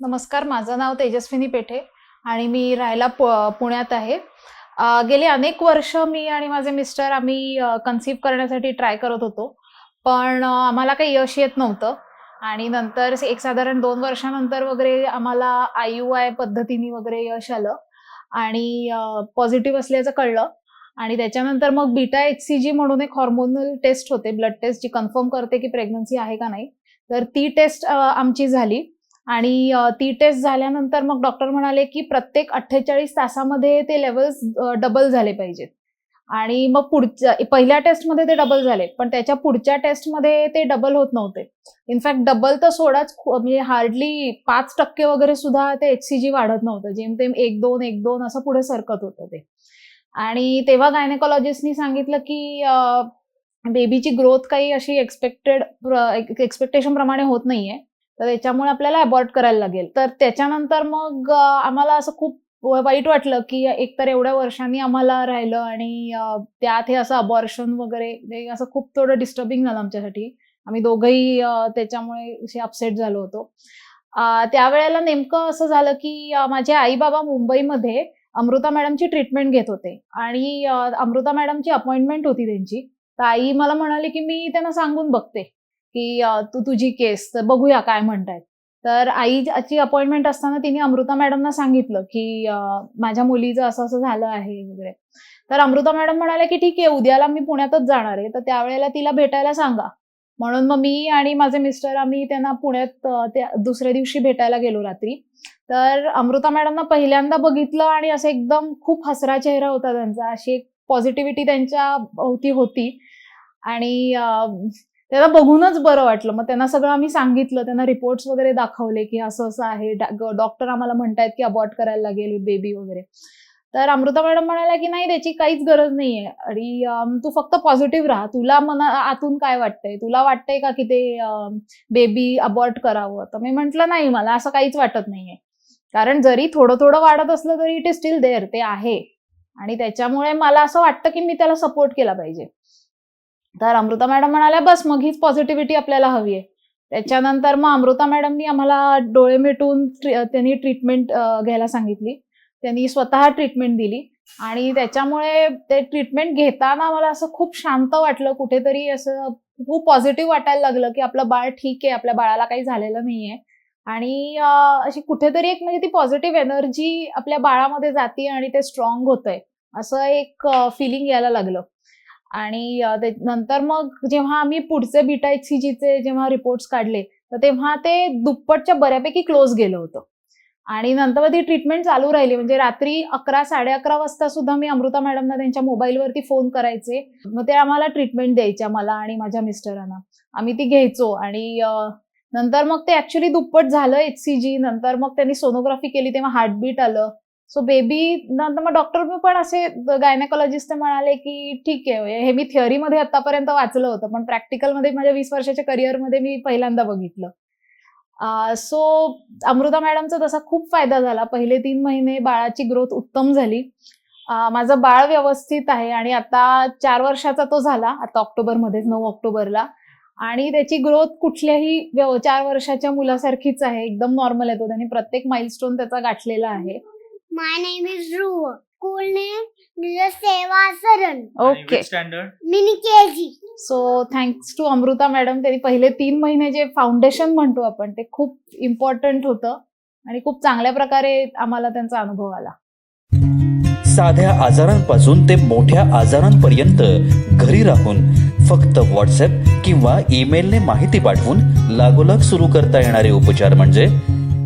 नमस्कार माझं नाव तेजस्विनी पेठे आणि मी राहायला पुण्यात आहे. गेली अनेक वर्ष मी आणि माझे मिस्टर आम्ही कन्सिव्ह करण्यासाठी ट्राय करत होतो. पण आम्हाला काही यश येत नव्हतं आणि नंतर एक साधारण दोन वर्षानंतर वगैरे आम्हाला आय यू आय पद्धतीने वगैरे यश आलं आणि पॉझिटिव्ह असल्याचं कळलं. आणि त्याच्यानंतर मग बीटा एच सी जी म्हणून एक हॉर्मोनल टेस्ट होते. ब्लड टेस्ट जी कन्फर्म करते की प्रेग्नन्सी आहे का नाही. तर ती टेस्ट आमची झाली. आणि ती टेस्ट झाल्यानंतर मग डॉक्टर म्हणाले की प्रत्येक अठ्ठेचाळीस तासामध्ये ते लेवल्स डबल झाले पाहिजेत. आणि मग पुढच्या पहिल्या टेस्टमध्ये ते डबल झाले पण त्याच्या पुढच्या टेस्टमध्ये ते डबल होत नव्हते. इनफॅक्ट डबल तर सोडाच म्हणजे हार्डली पाच टक्के वगैरे सुद्धा ते एचसीजी वाढत नव्हतं. जेमतेम एक दोन एक दोन असं पुढे सरकत होतं ते. आणि तेव्हा गायनेकॉलॉजिस्टनी सांगितलं की बेबीची ग्रोथ काही अशी एक्सपेक्टेड एक्सपेक्टेशन प्रमाणे होत नाहीये. तर त्याच्यामुळे आपल्याला अबॉर्ट करायला लागेल. तर त्याच्यानंतर मग आम्हाला असं खूप वाईट वाटलं की एकतर एवढ्या वर्षांनी आम्हाला राहिलं आणि त्यात हे असं अबॉर्शन वगैरे असं खूप थोडं डिस्टर्बिंग झालं आमच्यासाठी. आम्ही दोघंही त्याच्यामुळे अपसेट झालो होतो. त्यावेळेला नेमकं असं झालं की माझे आई बाबा मुंबईमध्ये अमृता मॅडमची ट्रीटमेंट घेत होते आणि अमृता मॅडमची अपॉइंटमेंट होती त्यांची. तर आई मला म्हणाली की मी त्यांना सांगून बघते. की तू तुझी केस तर बघूया काय म्हणतायत. तर आईची अपॉइंटमेंट असताना तिने अमृता मॅडमना सांगितलं की माझ्या मुलीचं असं असं झालं आहे वगैरे. तर अमृता मॅडम म्हणाल्या की ठीक आहे उद्याला मी पुण्यातच जाणार आहे तर त्यावेळेला तिला भेटायला सांगा. म्हणून मग मी आणि माझे मिस्टर आम्ही त्यांना पुण्यात त्या दुसऱ्या दिवशी भेटायला गेलो रात्री. तर अमृता मॅडमना पहिल्यांदा बघितलं आणि असं एकदम खूप हसरा चेहरा होता त्यांचा. अशी एक पॉझिटिव्हिटी त्यांच्या भोवती होती. आणि त्यांना बघूनच बरं वाटलं. मग त्यांना सगळं आम्ही सांगितलं. त्यांना रिपोर्ट्स वगैरे दाखवले की असं असं आहे. डॉक्टर आम्हाला म्हणतायत की अबॉर्ट करायला लागेल बेबी वगैरे. तर अमृता मॅडम म्हणाल्या की नाही त्याची काहीच गरज नाहीये. आणि तू फक्त पॉझिटिव्ह राहा. तुला मना आतून काय वाटतंय? तुला वाटतंय का की ते बेबी अबॉर्ट करावं? तर मी म्हंटल नाही मला असं काहीच वाटत नाहीये. कारण जरी थोडं थोडं वाढत असलं तरी इट इज स्टील देअर ते आहे. आणि त्याच्यामुळे मला असं वाटतं की मी त्याला सपोर्ट केला पाहिजे. तर अमृता मॅडम म्हणाल्या बस मग हीच पॉझिटिव्हिटी आपल्याला हवी आहे. त्याच्यानंतर मग अमृता मॅडमनी आम्हाला डोळे मिटून त्यांनी ट्रीटमेंट घ्यायला सांगितली. त्यांनी स्वतः ट्रीटमेंट दिली आणि त्याच्यामुळे ते ट्रीटमेंट घेताना मला असं खूप शांत वाटलं. कुठेतरी असं खूप पॉझिटिव्ह वाटायला लागलं की आपलं बाळ ठीक आहे आपल्या बाळाला काही झालेलं नाहीये. आणि अशी कुठेतरी एक म्हणजे ती पॉझिटिव्ह एनर्जी आपल्या बाळामध्ये जाते आणि ते स्ट्रॉंग होतंय. असं एक फिलिंग यायला लागलं. आणि नंतर मग जेव्हा आम्ही पुढचे बीटा एक्सीजीचे जेव्हा रिपोर्ट्स काढले तर तेव्हा ते दुप्पटच्या बऱ्यापैकी क्लोज गेलं होतं. आणि नंतर मग ती ट्रीटमेंट चालू राहिली. म्हणजे रात्री अकरा साडे अकरा वाजता सुद्धा मी अमृता मॅडमना त्यांच्या मोबाईलवरती फोन करायचे. मग ते आम्हाला ट्रीटमेंट द्यायच्या मला आणि माझ्या मिस्टरांना. आम्ही ती घ्यायचो आणि नंतर मग ते ऍक्च्युली दुप्पट झालं एच सी जी नंतर मग त्यांनी सोनोग्राफी केली तेव्हा हार्टबीट आलं. सो बेबी नंतर मग डॉक्टर पण असे गायनेकॉलॉजिस्ट म्हणाले की ठीक आहे हे मी थिअरीमध्ये आतापर्यंत वाचलं होतं पण प्रॅक्टिकलमध्ये माझ्या वीस वर्षाच्या करिअरमध्ये मी पहिल्यांदा बघितलं. सो अमृता मॅडमचा तसा खूप फायदा झाला. पहिले तीन महिने बाळाची ग्रोथ उत्तम झाली. अं, माझं बाळ व्यवस्थित आहे आणि आता चार वर्षाचा तो झाला आता ऑक्टोबरमध्येच नऊ ऑक्टोबरला. आणि त्याची ग्रोथ कुठल्याही व्यव- चार वर्षाच्या मुलासारखीच आहे एकदम नॉर्मल आहे तो. त्यांनी प्रत्येक माइलस्टोन त्याचा गाठलेला आहे. My name is Dhruv. School name is Seva Saran. Okay standard Mini KG. So thanks to Amruta madam त्यांनी पहिले तीन महिने जे फाउंडेशन म्हणतो आपण ते खूप इम्पॉर्टंट होतं आणि खूप चांगल्या प्रकारे आम्हाला त्यांचा अनुभव आला साध्या आजारांपासून ते मोठ्या आजारांपर्यंत घरी राहून फक्त व्हॉट्सअप किंवा ईमेलने माहिती पाठवून लागोलाग सुरू करता येणारे उपचार म्हणजे